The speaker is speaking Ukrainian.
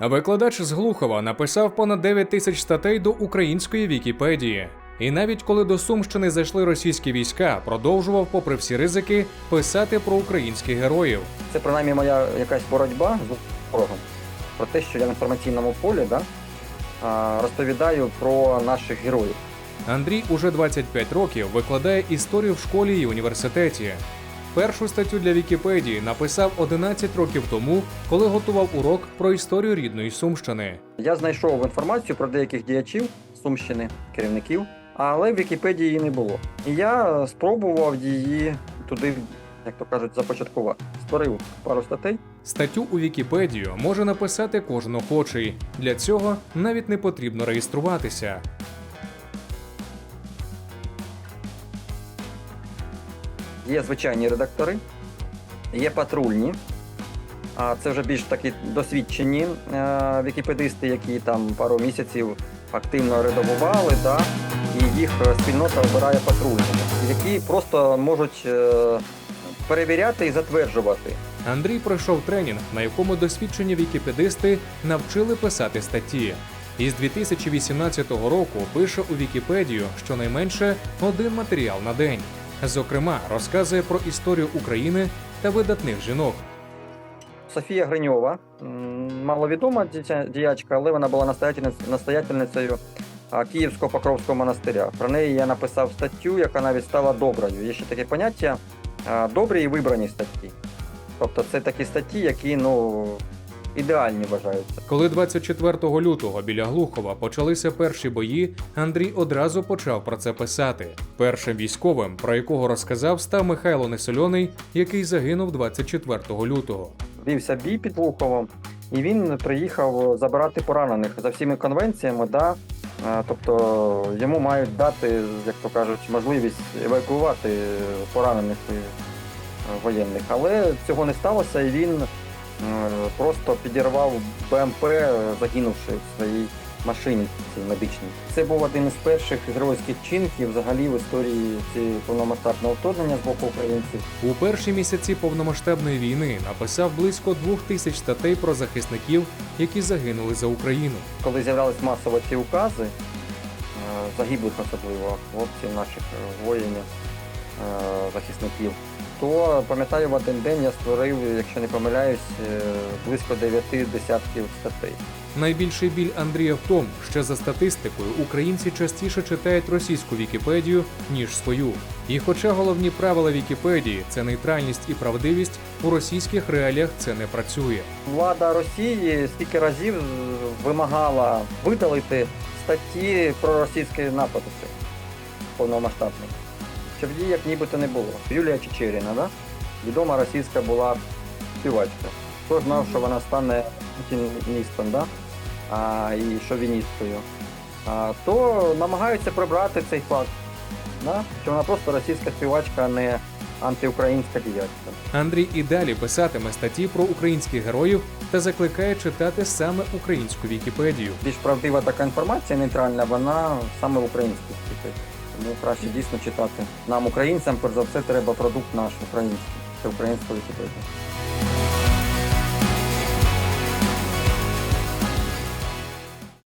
Викладач з Глухова написав понад 9 тисяч статей до української Вікіпедії. І навіть коли до Сумщини зайшли російські війська, продовжував, попри всі ризики, писати про українських героїв. Це принаймні моя якась боротьба з ворогом. Про те, що я в інформаційному полі да, розповідаю про наших героїв. Андрій уже 25 років викладає історію в школі і університеті. Першу статтю для Вікіпедії написав 11 років тому, коли готував урок про історію рідної Сумщини. Я знайшов інформацію про деяких діячів Сумщини, керівників, але в Вікіпедії її не було. І я спробував її туди, як то кажуть, започаткувати. Створив пару статей. Статтю у Вікіпедію може написати кожен охочий. Для цього навіть не потрібно реєструватися. Є звичайні редактори, є патрульні. А це вже більш такі досвідчені е, вікіпедисти, які там пару місяців активно редагували, да, і їх спільнота обирає патрульними, які просто можуть е, перевіряти і затверджувати. Андрій пройшов тренінг, на якому досвідчені вікіпедисти навчили писати статті. І з 2018 року пише у Вікіпедію щонайменше один матеріал на день. Зокрема, розказує про історію України та видатних жінок. Софія Гриньова, маловідома діячка, але вона була настоятельницею Київського Покровського монастиря. Про неї я написав статтю, яка навіть стала доброю. Є ще таке поняття добрі і вибрані статті. Тобто це такі статті, які ну, ідеальні вважаються. Коли 24 лютого біля Глухова почалися перші бої, Андрій одразу почав про це писати. Першим військовим, про якого розказав, став Михайло Несольоний, який загинув 24 лютого. Вівся бій під Луковом, і він приїхав забирати поранених за всіми конвенціями. Да? Тобто йому мають дати, як то кажуть, можливість евакуювати поранених е, воєнних. Але цього не сталося, і він просто підірвав БМП, е, загинувши в своїй машині медичній. Це був один із перших геройських чинків взагалі в історії цієї повномасштабного вторгнення з боку українців. У перші місяці повномасштабної війни написав близько двох тисяч статей про захисників, які загинули за Україну. коли з'являлись масово ці укази, е, загиблих особливо хлопців, наших е, воїнів, е, захисників, то пам'ятаю, в один день я створив, якщо не помиляюсь, е, близько дев'яти десятків статей. Найбільший біль Андрія в тому, що за статистикою українці частіше читають російську Вікіпедію ніж свою. І хоча головні правила Вікіпедії це нейтральність і правдивість, у російських реаліях це не працює. Влада Росії стільки разів вимагала видалити статті про російський напад у повномасштабний. Як нібито не було. Юлія Чечеріна, да? відома російська була співачка. Хто знав, що вона стане путіністом, да? а, і шовіністкою, а, то намагаються прибрати цей факт. Да? Що вона просто російська співачка, а не антиукраїнська діячка. Андрій і далі писатиме статті про українських героїв та закликає читати саме українську Вікіпедію. більш правдива така інформація нейтральна, вона саме в українській світі. Тому краще дійсно читати. Нам, українцям, перш за все, треба продукт наш український. Це українська Вікіпедія.